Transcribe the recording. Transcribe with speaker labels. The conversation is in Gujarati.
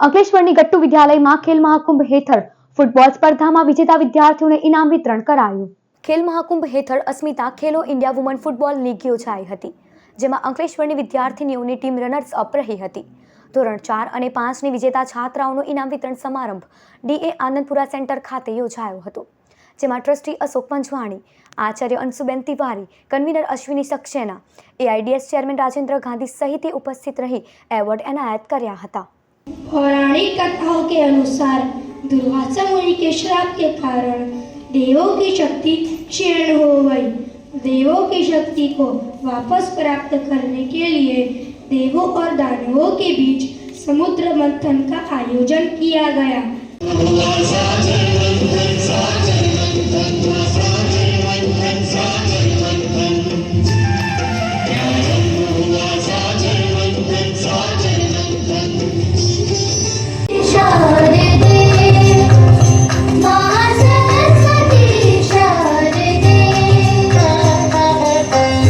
Speaker 1: અંકલેશ્વરની ગટ્ટુ વિદ્યાલયમાં ખેલ મહાકુંભ હેઠળ ફૂટબોલ સ્પર્ધામાં વિજેતા વિદ્યાર્થીઓને ઇનામ વિતરણ કરાયું. ખેલ મહાકુંભ હેઠળ Asmita Khelo India woman football league યોજાઈ હતી, જેમાં અંકલેશ્વરની વિદ્યાર્થીનીઓની ટીમ રનર્સ અપ રહી હતી. ધોરણ ચાર અને પાંચની વિજેતા છાત્રાઓનો ઇનામ વિતરણ સમારંભ ડીએ આનંદપુરા સેન્ટર ખાતે યોજાયો હતો, જેમાં trustee Ashok Panchwani Acharya Anshuben Tiwari, convener Ashwini Saxena AIDS chairman Rajendra Gandhi સહિતે ઉપસ્થિત રહી એવોર્ડ એનાયત કર્યા હતા.
Speaker 2: पौराणिक कथाओं के अनुसार दुर्वासा मुनि के श्राप के कारण देवों की शक्ति क्षीण हो गई। देवों की शक्ति को वापस प्राप्त करने के लिए देवों और दानवों के बीच समुद्र मंथन का आयोजन किया गया।